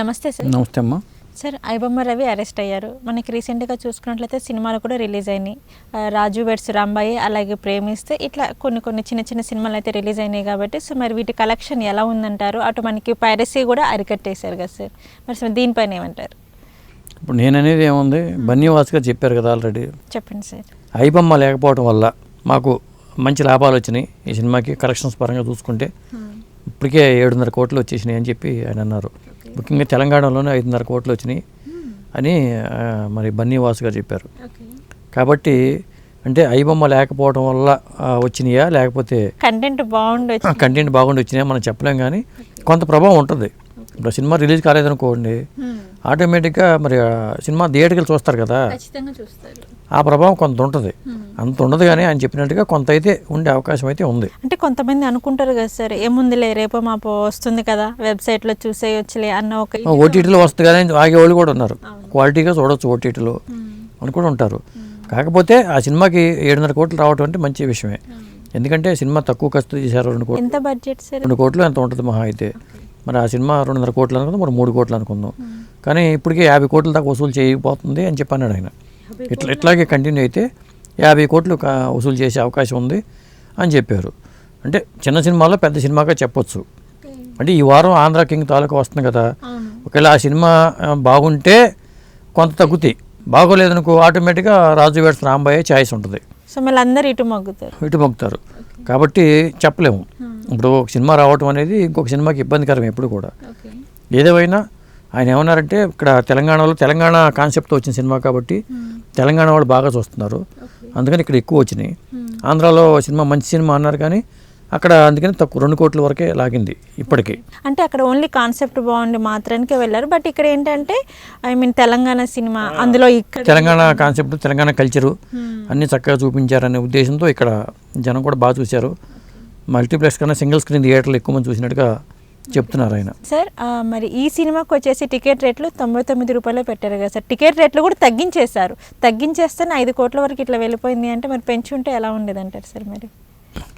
నమస్తే సార్. నమస్తే అమ్మా. సార్ ఐబొమ్మ రవి అరెస్ట్ అయ్యారు. మనకి రీసెంట్గా చూసుకున్నట్లయితే సినిమాలు కూడా రిలీజ్ అయినాయి. రాజు వెడ్స్ రాంబాయి అలాగే ప్రేమిస్తే ఇట్లా కొన్ని కొన్ని చిన్న చిన్న సినిమాలు అయితే రిలీజ్ అయినాయి కాబట్టి సో మరి వీటి కలెక్షన్ ఎలా ఉందంటారు? అటు మనకి పైరసీ కూడా అరికట్టేశారు కదా సార్. మరి దీనిపైన ఏమంటారు? ఇప్పుడు నేను అనేది ఏముంది? బన్నీవాస్ గారు చెప్పారు కదా ఆల్రెడీ. చెప్పండి సార్. ఐబొమ్మ లేకపోవడం వల్ల మాకు మంచి లాభాలు వచ్చినాయి ఈ సినిమాకి కలెక్షన్స్ పరంగా చూసుకుంటే. ఇప్పటికే ఏడున్నర కోట్లు వచ్చేసినాయి అని చెప్పి ఆయన అన్నారు. ముఖ్యంగా తెలంగాణలోనే ఐదున్నర కోట్లు వచ్చినాయి అని ఆ, మరి బన్నీవాస్ గారు చెప్పారు. కాబట్టి అంటే ఐబొమ్మ లేకపోవడం వల్ల వచ్చినాయా? లేకపోతే కంటెంట్ బాగుండొచ్చు కంటెంట్ బాగుండి వచ్చినాయా మనం చెప్పలేం కానీ కొంత ప్రభావం ఉంటుంది. ఇప్పుడు సినిమా రిలీజ్ కాలేదనుకోండి ఆటోమేటిక్గా మరి సినిమా థియేటర్కి వెళ్ళి చూస్తారు కదా. ఆ ప్రభావం కొంత ఉంటుంది. అంత ఉండదు కానీ ఆయన చెప్పినట్టుగా కొంత అయితే ఉండే అవకాశం అయితే ఉంది. అంటే కొంతమంది అనుకుంటారు కదా సార్ ఏముందిలే రేపో మాపో వస్తుంది కదా వెబ్సైట్లో చూసేయొచ్చులే అన్న ఒక ఓటీటీలో వస్తుంది కానీ ఆగేవాళ్ళు కూడా ఉన్నారు. క్వాలిటీగా చూడొచ్చు ఓటీటీలో అని కూడా ఉంటారు. కాకపోతే ఆ సినిమాకి ఏడున్నర కోట్లు రావడం అంటే మంచి విషయమే. ఎందుకంటే సినిమా తక్కువ ఖర్చు చేశారు రెండు కోట్లు. ఎంత బడ్జెట్ సార్? రెండు కోట్లు ఎంత ఉంటుంది మహా అయితే? మరి ఆ సినిమా రెండున్నర కోట్లు అనుకుందాం మరి మూడు కోట్లు అనుకుందాం. కానీ ఇప్పటికే యాభై కోట్ల దాకా వసూలు చేయబోతుంది అని చెప్పి అన్నాడు ఆయన. ఇట్లా ఇట్లాగే కంటిన్యూ అయితే యాభై కోట్లు వసూలు చేసే అవకాశం ఉంది అని చెప్పారు. అంటే చిన్న సినిమాలో పెద్ద సినిమాగా చెప్పొచ్చు. అంటే ఈ వారం ఆంధ్ర కింగ్ తాలూకా వస్తుంది కదా. ఒకవేళ ఆ సినిమా బాగుంటే కొంత తగ్గుతాయి. బాగోలేదనుకో ఆటోమేటిక్గా రాజు వేడ్స్ రాంబాయే ఛాయిస్ ఉంటుంది. సో మళ్ళీ అందరు ఇటు మొగ్గుతారు. ఇటు మొక్కుతారు కాబట్టి చెప్పలేము. ఇప్పుడు ఒక సినిమా రావటం అనేది ఇంకొక సినిమాకి ఇబ్బందికరం ఎప్పుడు కూడా. ఏదేమైనా ఆయన ఏమన్నారంటే ఇక్కడ తెలంగాణలో తెలంగాణ కాన్సెప్ట్తో వచ్చిన సినిమా కాబట్టి తెలంగాణ వాళ్ళు బాగా చూస్తున్నారు. అందుకని ఇక్కడ ఎక్కువ వచ్చినాయి. ఆంధ్రాలో సినిమా మంచి సినిమా అన్నారు కానీ అక్కడ అందుకని తక్కువ రెండు కోట్ల వరకే లాగింది ఇప్పటికీ. అంటే అక్కడ ఓన్లీ కాన్సెప్ట్ బాగుండి మాత్రానికే వెళ్ళారు. బట్ ఇక్కడ ఏంటంటే ఐ మీన్ తెలంగాణ సినిమా అందులో ఇక్కడ తెలంగాణ కాన్సెప్ట్ తెలంగాణ కల్చరు అన్నీ చక్కగా చూపించారనే ఉద్దేశంతో ఇక్కడ జనం కూడా బాగా చూశారు. మల్టీప్లెక్స్ కన్నా సింగిల్ స్క్రీన్ థియేటర్లు ఎక్కువ మంది చూసినట్టుగా చెప్తున్నారు ఆయన. సార్ మరి ఈ సినిమాకి వచ్చేసి టికెట్ రేట్లు తొంభై తొమ్మిది రూపాయలే పెట్టారు కదా సార్. టికెట్ రేట్లు కూడా తగ్గించేశారు. తగ్గించేస్తేనే ఐదు కోట్ల వరకు ఇట్లా వెళ్ళిపోయింది అంటే మరి పెంచుంటే ఎలా ఉండేది అంటారు సార్ మరి?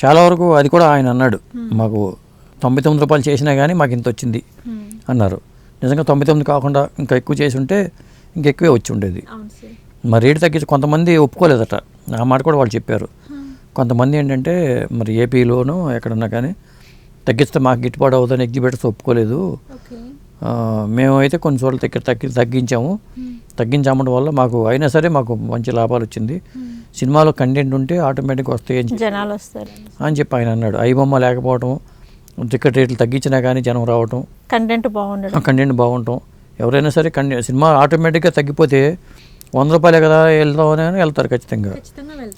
చాలా వరకు అది కూడా ఆయన అన్నాడు. మాకు తొంభై తొమ్మిది రూపాయలు చేసినా కానీ మాకు ఇంత వచ్చింది అన్నారు. నిజంగా తొంభై తొమ్మిది కాకుండా ఇంకా ఎక్కువ చేసి ఉంటే ఇంకెక్కువే వచ్చి ఉండేది. మరి రేటు తగ్గించి కొంతమంది ఒప్పుకోలేదట. ఆ మాట కూడా వాళ్ళు చెప్పారు. కొంతమంది ఏంటంటే మరి ఏపీలోనూ ఎక్కడన్నా కానీ తగ్గిస్తే మాకు గిట్టుబాటు అవుతుందని ఎగ్జిబిటర్స్ ఒప్పుకోలేదు. మేమైతే కొన్ని చోట్ల తగ్గి తగ్గి తగ్గించాము. తగ్గించమడం వల్ల మాకు అయినా సరే మాకు మంచి లాభాలు వచ్చింది. సినిమాలో కంటెంట్ ఉంటే ఆటోమేటిక్గా వస్తాయి అని చెప్పి- జనాలు వస్తారు. అని చెప్పి ఆయన అన్నాడు. ఐబొమ్మ లేకపోవటం టికెట్ రేట్లు తగ్గించినా కానీ జనం రావటం. కంటెంట్ బాగుండడం. కంటెంట్ బాగుంటాం. ఎవరైనా సరే కంటెంట్ సినిమా ఆటోమేటిక్గా తగ్గిపోతే వంద రూపాయలే కదా వెళ్దామని వెళ్తారు ఖచ్చితంగా.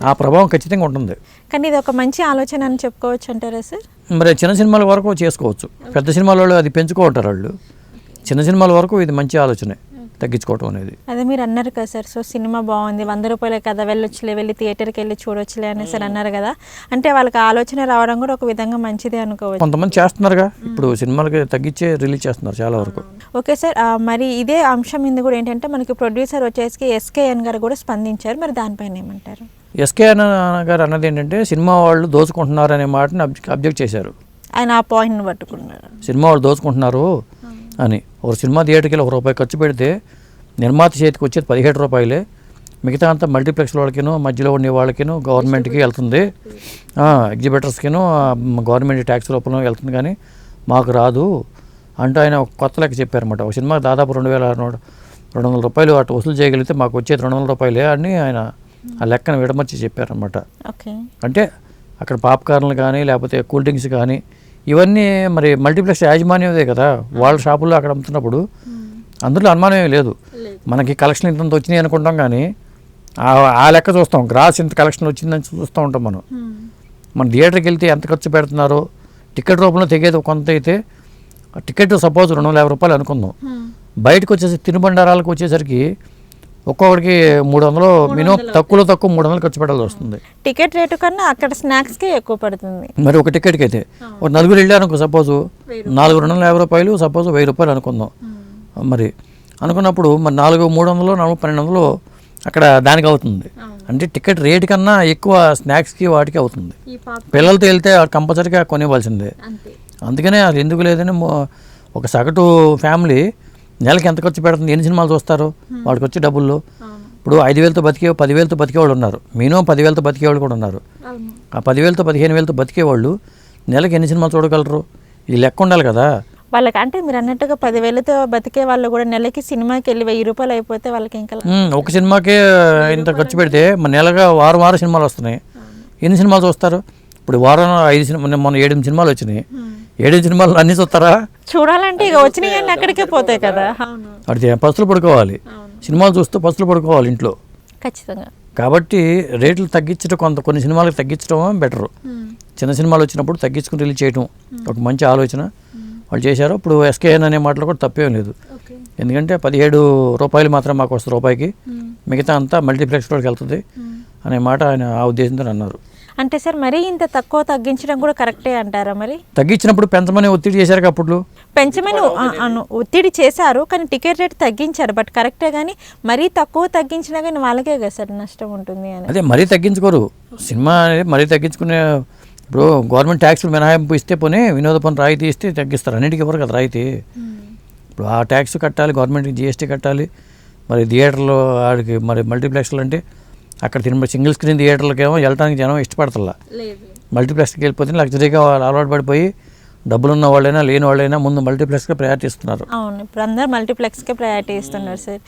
ఆ ప్రభావం ఖచ్చితంగా ఉంటుంది. కానీ ఇది ఒక మంచి ఆలోచన అని చెప్పుకోవచ్చు అంటారా సార్? మరి చిన్న సినిమాల వరకు చేసుకోవచ్చు. పెద్ద సినిమాల వాళ్ళు అది పెంచుకుంటారు వాళ్ళు. చిన్న సినిమాల వరకు ఇది మంచి ఆలోచనే. తగ్గించుకోవటం అనేది. అదే మీరు అన్నారు కదా సార్ సో సినిమా బాగుంది వంద రూపాయలే కదా వెళ్ళొచ్చులే వెళ్ళి థియేటర్కి వెళ్ళి చూడొచ్చులే అని సార్ అన్నారు కదా. అంటే వాళ్ళకి ఆలోచన రావడం కూడా ఒక విధంగా మంచిదే అనుకోవచ్చు. కొంతమంది చేస్తున్నారుగా. ఇప్పుడు సినిమాలకి తగ్గించే రిలీజ్ చేస్తున్నారు చాలా వరకు. ఓకే సార్ మరి ఇదే అంశం మీద కూడా ఏంటంటే మనకి ప్రొడ్యూసర్ వచ్చేసి ఎస్కేఎన్ గారు కూడా స్పందించారు. మరి దానిపైన ఏమంటారు? ఎస్కే అన్న గారు అన్నది ఏంటంటే సినిమా వాళ్ళు దోచుకుంటున్నారు అనే మాటని అబ్జెక్ట్ అబ్జెక్ట్ చేశారు. ఆయన ఆ పాయింట్ని పట్టుకున్నారు. సినిమా వాళ్ళు దోచుకుంటున్నారు అని. ఒక సినిమా థియేటర్కి ఒక రూపాయి ఖర్చు పెడితే నిర్మాత చేతికి వచ్చేది పదిహేడు రూపాయలే. మిగతా అంతా మల్టీప్లెక్స్ వాళ్ళకిను మధ్యలో ఉండే వాళ్ళకిను గవర్నమెంట్కి వెళ్తుంది. ఎగ్జిబిటర్స్కిను గవర్నమెంట్ ట్యాక్స్ రూపంలో వెళ్తుంది కానీ మాకు రాదు అంటూ ఆయన ఒక కొత్త లెక్క చెప్పారన్నమాట. ఒక సినిమాకి దాదాపు రెండు వేల రెండు వందల రూపాయలు అటు వసూలు చేయగలిగితే మాకు వచ్చేది రెండు వందల రూపాయలే అని ఆయన ఆ లెక్కను విడమర్చి చెప్పారన్నమాట. ఓకే. అంటే అక్కడ పాప్కార్న్లు కానీ లేకపోతే కూల్ డ్రింక్స్ కానీ ఇవన్నీ మరి మల్టీప్లెక్స్ యాజమాన్యమే కదా. వాళ్ళ షాపుల్లో అక్కడ అమ్ముతున్నప్పుడు అందులో అనుమానమే లేదు. మనకి కలెక్షన్ ఇంత వచ్చినాయి అనుకుంటాం కానీ ఆ- లెక్క చూస్తాం. గ్రాస్ ఇంత కలెక్షన్ వచ్చిందని చూస్తూ ఉంటాం మనం. మన థియేటర్కి వెళ్తే ఎంత ఖర్చు పెడుతున్నారో? టికెట్ రూపంలో తెగేది కొంత అయితే టికెట్ సపోజ్ రెండు వందల యాభై రూపాయలు అనుకుందాం. బయటకు వచ్చేసి తినుబండారాలకు వచ్చేసరికి ఒక్కొక్కడికి మూడు వందలు మినిమం తక్కువలో తక్కువ మూడు వందలు ఖర్చు పెట్టాల్సి వస్తుంది. టికెట్ రేటు కన్నా అక్కడ స్నాక్స్కే ఎక్కువ పడుతుంది. మరి ఒక టికెట్కి అయితే ఒక నలుగురు వెళ్ళారు అనుకో సపోజు నాలుగు రెండు వందల యాభై రూపాయలు సపోజ్ వెయ్యి రూపాయలు అనుకుందాం. మరి అనుకున్నప్పుడు మరి నాలుగు మూడు వందలు నాలుగు పన్నెండు వందలు అక్కడ దానికి అవుతుంది. అంటే టికెట్ రేట్ కన్నా ఎక్కువ స్నాక్స్కి వాటికి అవుతుంది. పిల్లలతో వెళ్తే కంపల్సరీగా కొనివ్వాల్సిందే. అందుకనే అది ఎందుకు లేదని ఒక సగటు ఫ్యామిలీ నెలకి ఎంత ఖర్చు పెడుతుంది? ఎన్ని సినిమాలు చూస్తారు? వాళ్ళకి వచ్చే డబ్బుల్లో. ఇప్పుడు ఐదు వేలతో బతికే పదివేలతో బతికే వాళ్ళు ఉన్నారు. మినిమం పదివేలతో బతికే వాళ్ళు కూడా ఉన్నారు. ఆ పదివేలతో పదిహేను వేలతో బతికే వాళ్ళు నెలకి ఎన్ని సినిమాలు చూడగలరు? ఈ లెక్క ఉండాలి కదా. వాళ్ళకి అంటే మీరు అన్నట్టుగా పదివేలతో బతికే వాళ్ళు కూడా నెలకి సినిమాకి వెళ్ళి వెయ్యి రూపాయలు అయిపోతే వాళ్ళకి ఇంకా ఒక సినిమాకే ఇంత ఖర్చు పెడితే మన నెలగా వారం వారం సినిమాలు వస్తున్నాయి. ఎన్ని సినిమాలు చూస్తారు? ఇప్పుడు వారం ఐదు సినిమా మొన్న ఏడు సినిమాలు వచ్చినాయి. ఏడు సినిమాలు అన్ని చూస్తారా? చూడాలంటే ఇక వచ్చినాయన్నీ అక్కడికే పోతాయి కదా. అడితే పసులు పడుకోవాలి? సినిమాలు చూస్తూ పసులు పడుకోవాలి ఇంట్లో. ఖచ్చితంగా. కాబట్టి రేట్లు తగ్గించడం కొంత కొన్ని సినిమాలకు తగ్గించడం బెటరు. చిన్న సినిమాలు వచ్చినప్పుడు తగ్గించుకుని రిలీజ్ చేయడం ఒక మంచి ఆలోచన. వాళ్ళు చేశారు ఇప్పుడు ఎస్కేఎన్ అనే మాటలు కూడా తప్పేం లేదు. ఎందుకంటే పదిహేడు రూపాయలు మాత్రం మాకు వస్తుంది రూపాయికి. మిగతా అంతా మల్టీప్లెక్స్లోకి వెళ్తుంది అనే మాట ఆయన ఆ ఉద్దేశంతో అన్నారు. అంటే సార్ మరీ ఇంత తక్కువ తగ్గించడం కూడా కరెక్టే అంటారా మరి? తగ్గించినప్పుడు పెంచమని ఒత్తిడి చేశారు అప్పుడు పెంచమని ఒత్తిడి చేశారు కానీ టికెట్ రేట్ తగ్గించారు. బట్ కరెక్టే కానీ మరీ తక్కువ తగ్గించినా కానీ వాళ్ళకే కదా సార్ నష్టం ఉంటుంది అని. అదే మరీ తగ్గించుకోరు. సినిమా అనేది మరీ తగ్గించుకునే ఇప్పుడు గవర్నమెంట్ ట్యాక్స్లు మినహాయింపు ఇస్తే పోనీ వినోద పన్ను రాయితీ ఇస్తే తగ్గిస్తారు. అన్నిటికీ ఇవ్వరు కదా రాయితీ. ఇప్పుడు ఆ ట్యాక్స్ కట్టాలి గవర్నమెంట్కి జిఎస్టీ కట్టాలి. మరి థియేటర్లో ఆడికి మరి మల్టీప్లెక్స్లు అంటే అక్కడ తిన సింగిల్ స్క్రీన్ థియేటర్లకి ఏమో వెళ్ళడానికి జనం ఇష్టపడతల్లా. మల్టీప్లెక్స్కి వెళ్ళిపోతే లగ్జరీగా అలవాటు పడిపోయి డబ్బులు ఉన్న వాళ్ళైనా లేని వాళ్ళైనా ముందు మల్టీప్లెక్స్గా ప్రయారిటీ ఇస్తున్నారు అవును. ఇప్పుడు అందరు మల్టీప్లెక్స్కే ప్రయారిటీ ఇస్తున్నారు సార్.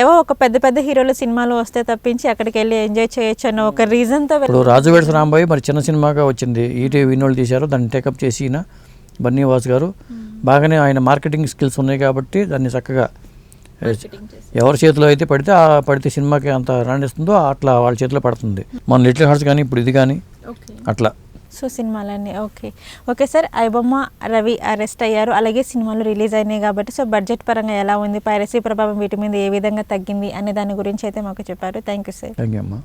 ఏవో ఒక పెద్ద పెద్ద హీరోల సినిమాలు వస్తే తప్పించి అక్కడికి వెళ్ళి ఎంజాయ్ చేయొచ్చు అన్న ఒక రీజన్తో ఇప్పుడు రాజు వేడ్స్ రాంబాయి మరి చిన్న సినిమాగా వచ్చింది. ఈటీవీ వినోళ్ళు తీశారు. దాన్ని టేకప్ చేసి ఈయన బన్నీవాస్ గారు. బాగానే ఆయన మార్కెటింగ్ స్కిల్స్ ఉన్నాయి కాబట్టి దాన్ని చక్కగా ఎవరి చేతిలో అయితే పడితే ఆ పడితే సినిమాకి అంత రాణిస్తుందో అట్లా వాళ్ళ చేతిలో పడుతుంది. మన లిటిల్ హార్ట్స్ కానీ ఇప్పుడు ఇది కానీ అట్లా. సో సినిమాలన్నీ okay. Okay sir iBomma Ravi arrest అయ్యారు. అలాగే సినిమాలు రిలీజ్ అయినాయి కాబట్టి సో బడ్జెట్ పరంగా ఎలా ఉంది? పైరసీ ప్రభావం వీటి మీద ఏ విధంగా తగ్గింది? అనే దాని గురించి అయితే మాకు చెప్పారు. Thank you sir. Thank you అమ్మా.